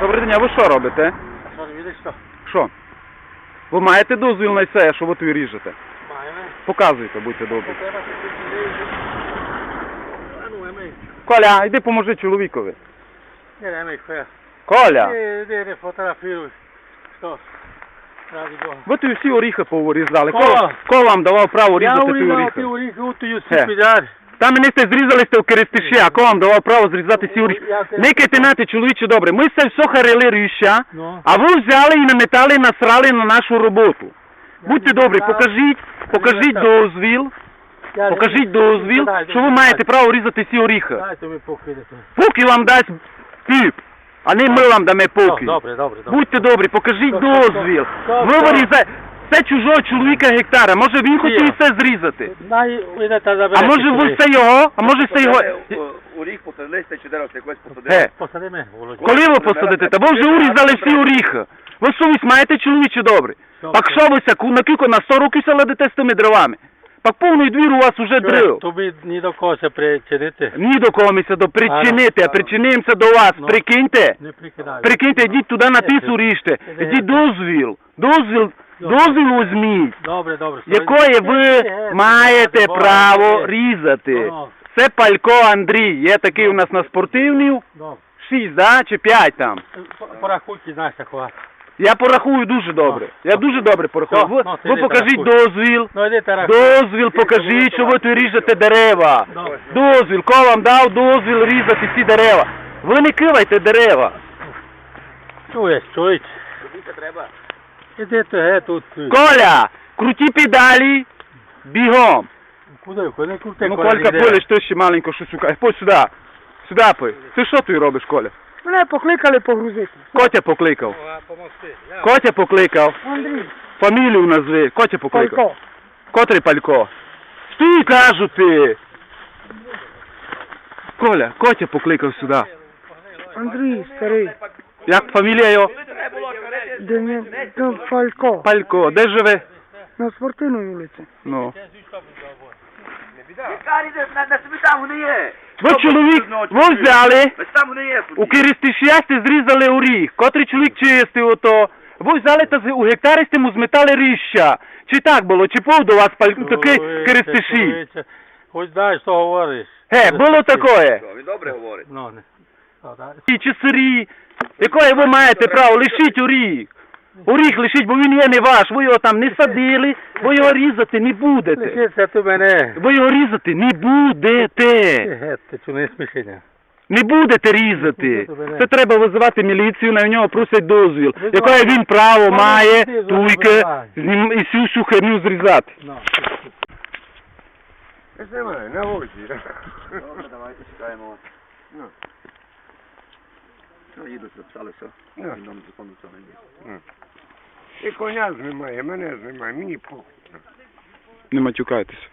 Добрий день, а ви що робите? Що, видиш що? Що? Ви маєте дозвіл на це, що ви тут ріжете? Маємо. Показуйте, будьте добрі. Ну. Коля, йди поможи чоловікові. Коля, де не фотографіруй. Що? Ви тут всі оріхи повирізали. Кого, кого вам давав право різати ті урізав оріхи? ті оріхи, утою Е. сіпідар. Там мене сте зрізали сте в керестиші, а кого вам давав право зрізати ці оріхи? Я те- Не кайтенати, чоловіче добре. Ми все все харили ріща, Ну. а ви взяли і наметали, насрали на нашу роботу. Будьте добрі, покажіть, покажіть дозвіл, покажіть дозвіл, що ви маєте право різати ці оріхи. Поки вам дасть тип, а не ми вам дамо поки. Добре, добре, добре. Будьте добрі, покажіть дозвіл. стоп, Ви вирізаєте. Це чужого чоловіка гектара. Може він хотів все зрізати. Най, А заберете. може ви все його? А може все його. Оріх посадилися, чи дерево якось посадили. Ге, Посади мене, Володя. коли ви посадите? Та ви вже урізали всі оріхи. Ви совість маєте чоловіче добре. Добре. Пак що ви ся, на кілько на 100 років садите з тими дровами? Пак повний двір у вас уже дрив. Тобі ні до кого це причинити. Ні до кого ми ся до причинити, а причинимося до вас. Ну. Прикиньте. Не прикидай. Прикиньте, йдіть туди на тису ріжте. Ідіть дозвіл. Дозвіл, дозвіл візьміть. Добре, добре. Якої ви маєте право різати. Ну, Це Палько Андрій. Є такий у нас на спортивній. Добре. Шість, да? Чи п'ять там. Порахуйте, знаєш, такого. Я порахую дуже добре. Я дуже добре порахую. Все, Ви, ну, ти ви йди покажіть порахуй. дозвіл. Ну, йди та рахуй. Дозвіл покажіть, що ви тут ріжете дерева. Добре. Дозвіл, кого вам дав дозвіл різати ці дерева. Ви не кивайте дерева. Чуєш, чуєш? треба. Іди ти, ге, тут. Коля, круті педалі, бігом. Куди, куди, куди? Ну, Колька, полиш, ти ще маленько щось шукаєш. Пой сюди. Сюди пой. Ти що тут робиш, Коля? Мене покликали погрузити. Котя покликав. Котя покликав. Андрій, Фамілію назви. Котя покликав. Палько. Котрий Палько? Стій, кажу ти. Коля, Котя покликав сюди. Андрій, старий. Як фамілія його? Дем'ян Фалько. Палько. Де живе? На спортивній вулиці. Ну. Карі, на, на собі там вони є. Ви чоловік, ви взяли, там вони є. у Киристишясті зрізали оріх. Котрий чоловік чистив ото. Ви взяли та з- у гектаристиму зметали ріща. Чи так було? Чи був до вас паль... такий Киристиші? Хоч дай, що говориш. Ге, було таке. Він добре говорить. Ну, не. Чи сирі? Якої ви маєте право? Лишіть оріх. Оріх лишіть, бо він є не ваш. Ви його там не садили, ви його різати не будете. Лишиться ти мене. Ви його різати не будете. Ге, ти чу не смішення. Не будете різати. Це треба визивати міліцію, на нього просять дозвіл. Якої він право має туйки і всю всю херню зрізати. Ну. Знімай, на вулиці. Добре, давайте чекаємо вас. Ну. їду. Ну. Він нам закону цього не є. І коня знімає, мене знімає, мені похуй. Не матюкайтеся.